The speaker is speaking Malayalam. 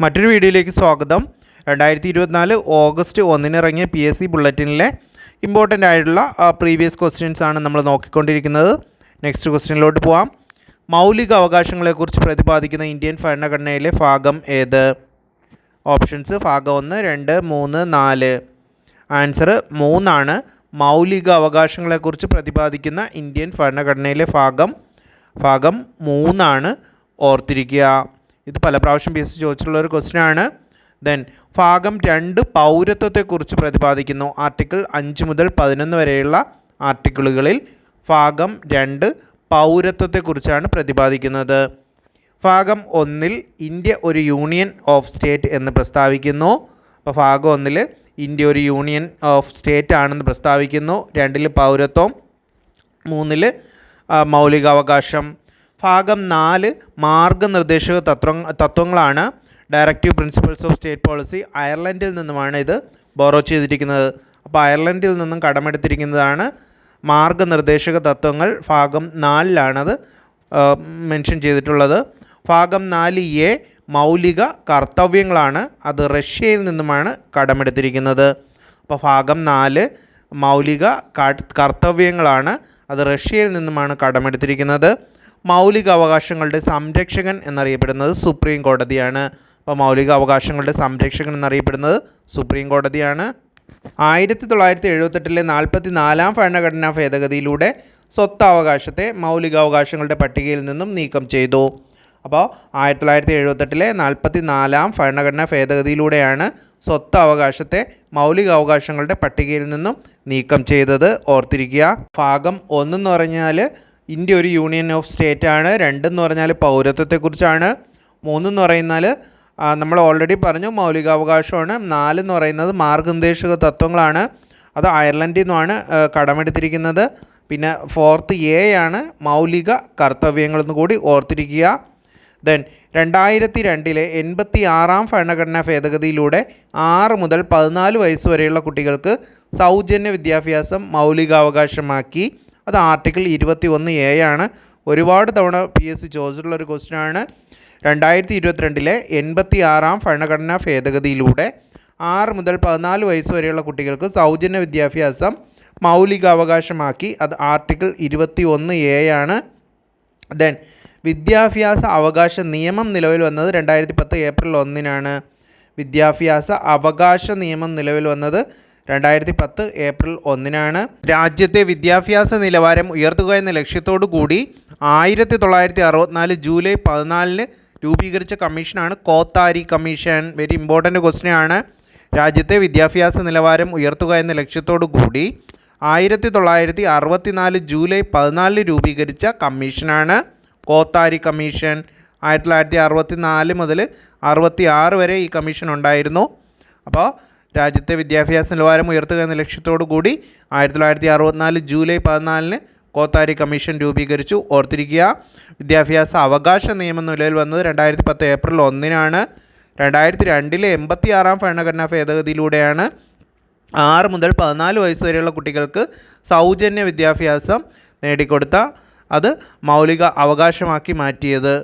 മറ്റൊരു വീഡിയോയിലേക്ക് സ്വാഗതം. രണ്ടായിരത്തി ഇരുപത്തിനാല് ഓഗസ്റ്റ് ഒന്നിന് ഇറങ്ങിയ പി എസ് സി ബുള്ളറ്റിനിലെ ഇമ്പോർട്ടന്റ് ആയിട്ടുള്ള പ്രീവിയസ് ക്വസ്റ്റ്യൻസ് ആണ് നമ്മൾ നോക്കിക്കൊണ്ടിരിക്കുന്നത്. നെക്സ്റ്റ് ക്വസ്റ്റ്യനിലോട്ട് പോവാം. മൗലിക അവകാശങ്ങളെക്കുറിച്ച് പ്രതിപാദിക്കുന്ന ഇന്ത്യൻ ഭരണഘടനയിലെ ഭാഗം ഏത്? ഓപ്ഷൻസ് ഭാഗം ഒന്ന് രണ്ട് മൂന്ന് നാല്. ആൻസർ മൂന്നാണ്. മൗലിക അവകാശങ്ങളെക്കുറിച്ച് പ്രതിപാദിക്കുന്ന ഇന്ത്യൻ ഭരണഘടനയിലെ ഭാഗം. ഭാഗം മൂന്നാണ്. ഓർത്തിരിക്കുക. ഇത് പല പ്രാവശ്യം പി എസ് സി ചോദിച്ചിട്ടുള്ള ഒരു ക്വസ്റ്റ്യൻ ആണ്. ദെൻ ഭാഗം രണ്ട് പൗരത്വത്തെക്കുറിച്ച് പ്രതിപാദിക്കുന്നു. ആർട്ടിക്കിൾ അഞ്ച് മുതൽ പതിനൊന്ന് വരെയുള്ള ആർട്ടിക്കിളുകളിൽ ഭാഗം രണ്ട് പൗരത്വത്തെക്കുറിച്ചാണ് പ്രതിപാദിക്കുന്നത്. ഭാഗം ഒന്നിൽ ഇന്ത്യ ഒരു യൂണിയൻ ഓഫ് സ്റ്റേറ്റ് എന്ന് പ്രസ്താവിക്കുന്നു. അപ്പോൾ ഭാഗം ഒന്നിൽ ഇന്ത്യ ഒരു യൂണിയൻ ഓഫ് സ്റ്റേറ്റ് ആണെന്ന് പ്രസ്താവിക്കുന്നു. രണ്ടിൽ പൗരത്വം മൂന്നിൽ മൗലികാവകാശം ഭാഗം നാല് മാർഗനിർദ്ദേശക തത്വ തത്വങ്ങളാണ്. Directive principles of state policy അയർലൻഡിൽ നിന്നുമാണ് ഇത് ബോറോ ചെയ്തിരിക്കുന്നത്. അപ്പോൾ അയർലൻഡിൽ നിന്നും കടമെടുത്തിരിക്കുന്നതാണ് മാർഗനിർദ്ദേശക തത്വങ്ങൾ ഭാഗം നാലിലാണത് മെൻഷൻ ചെയ്തിട്ടുള്ളത്. ഭാഗം നാല് എ മൗലിക കർത്തവ്യങ്ങളാണ് അത് റഷ്യയിൽ നിന്നുമാണ് കടമെടുത്തിരിക്കുന്നത്. അപ്പോൾ ഭാഗം നാല് മൗലിക കർത്തവ്യങ്ങളാണ് അത് റഷ്യയിൽ നിന്നുമാണ് കടമെടുത്തിരിക്കുന്നത്. മൗലിക അവകാശങ്ങളുടെ സംരക്ഷകൻ എന്നറിയപ്പെടുന്നത് സുപ്രീം കോടതിയാണ്. അപ്പോൾ മൗലിക അവകാശങ്ങളുടെ സംരക്ഷകൻ എന്നറിയപ്പെടുന്നത് സുപ്രീം കോടതിയാണ്. ആയിരത്തി തൊള്ളായിരത്തി എഴുപത്തെട്ടിലെ നാൽപ്പത്തി നാലാം ഭരണഘടനാ ഭേദഗതിയിലൂടെ സ്വത്തവകാശത്തെ മൗലികാവകാശങ്ങളുടെ പട്ടികയിൽ നിന്നും നീക്കം ചെയ്തു. അപ്പോൾ ആയിരത്തി തൊള്ളായിരത്തി എഴുപത്തെട്ടിലെ നാൽപ്പത്തി നാലാം ഭരണഘടനാ ഭേദഗതിയിലൂടെയാണ് സ്വത്ത് അവകാശത്തെ മൗലിക അവകാശങ്ങളുടെ പട്ടികയിൽ നിന്നും നീക്കം ചെയ്തത്. ഓർത്തിരിക്കുക ഭാഗം ഒന്നെന്ന് പറഞ്ഞാൽ ഇന്ത്യ ഒരു യൂണിയൻ ഓഫ് സ്റ്റേറ്റ് ആണ്. രണ്ടെന്ന് പറഞ്ഞാൽ പൗരത്വത്തെക്കുറിച്ചാണ്. മൂന്നെന്ന് പറയുന്നാൽ നമ്മൾ ഓൾറെഡി പറഞ്ഞു മൗലികാവകാശമാണ്. നാലെന്ന് പറയുന്നത് മാർഗനിർദ്ദേശക തത്വങ്ങളാണ്. അത് അയർലൻഡിൽ നിന്നുമാണ് കടമെടുത്തിരിക്കുന്നത്. പിന്നെ ഫോർത്ത് എ ആണ് മൗലിക കർത്തവ്യങ്ങളെന്ന് കൂടി ഓർത്തിരിക്കുക. ദെൻ രണ്ടായിരത്തി രണ്ടിലെ എൺപത്തി ആറാം ഭരണഘടനാ ഭേദഗതിയിലൂടെ ആറ് മുതൽ പതിനാല് വയസ്സ് വരെയുള്ള കുട്ടികൾക്ക് സൗജന്യ വിദ്യാഭ്യാസം മൗലികാവകാശമാക്കി. അത് ആർട്ടിക്കിൾ ഇരുപത്തി ഒന്ന് എ ആണ്. ഒരുപാട് തവണ പി എസ് സി ചോദിച്ചിട്ടുള്ള ഒരു ക്വസ്റ്റ്യൻ ആണ്. രണ്ടായിരത്തി ഇരുപത്തിരണ്ടിലെ എൺപത്തി ആറാം ഭരണഘടനാ ഭേദഗതിയിലൂടെ ആറ് മുതൽ പതിനാല് വയസ്സ് വരെയുള്ള കുട്ടികൾക്ക് സൗജന്യ വിദ്യാഭ്യാസം മൗലികാവകാശമാക്കി. അത് ആർട്ടിക്കിൾ ഇരുപത്തി ഒന്ന് എ ആണ്. ദെൻ വിദ്യാഭ്യാസ അവകാശ നിയമം നിലവിൽ വന്നത് രണ്ടായിരത്തി പത്ത് ഏപ്രിൽ ഒന്നിനാണ്. വിദ്യാഭ്യാസ അവകാശ നിയമം നിലവിൽ വന്നത് രണ്ടായിരത്തി പത്ത് ഏപ്രിൽ ഒന്നിനാണ് രാജ്യത്തെ വിദ്യാഭ്യാസ നിലവാരം ഉയർത്തുക എന്ന ലക്ഷ്യത്തോടു കൂടി ആയിരത്തി തൊള്ളായിരത്തി അറുപത്തിനാല് ജൂലൈ പതിനാലിന് രൂപീകരിച്ച കമ്മീഷനാണ് Kothari commission. Very important question ആണ്. രാജ്യത്തെ വിദ്യാഭ്യാസ നിലവാരം ഉയർത്തുക എന്ന ലക്ഷ്യത്തോടു കൂടി ആയിരത്തി തൊള്ളായിരത്തി അറുപത്തിനാല് ജൂലൈ പതിനാലിന് രൂപീകരിച്ച കമ്മീഷനാണ് കോത്താരി കമ്മീഷൻ. ആയിരത്തി തൊള്ളായിരത്തി അറുപത്തി നാല് മുതൽ അറുപത്തി ആറ് വരെ ഈ കമ്മീഷൻ ഉണ്ടായിരുന്നു. അപ്പോൾ രാജ്യത്തെ വിദ്യാഭ്യാസ നിലവാരം ഉയർത്തുക എന്ന ലക്ഷ്യത്തോടു കൂടി ആയിരത്തി തൊള്ളായിരത്തി അറുപത്തിനാല് ജൂലൈ പതിനാലിന് കോത്താരി കമ്മീഷൻ രൂപീകരിച്ചു. ഓർത്തിരിക്കുക വിദ്യാഭ്യാസ അവകാശ നിയമം നിലവിൽ വന്നത് രണ്ടായിരത്തി പത്ത് ഏപ്രിൽ ഒന്നിനാണ്. രണ്ടായിരത്തി രണ്ടിലെ എൺപത്തി ആറാം ഭരണഘടനാ ഭേദഗതിയിലൂടെയാണ് ആറ് മുതൽ പതിനാല് വയസ്സ് വരെയുള്ള കുട്ടികൾക്ക് സൗജന്യ വിദ്യാഭ്യാസം നേടിക്കൊടുത്ത അത് മൗലിക അവകാശമാക്കി മാറ്റിയത്.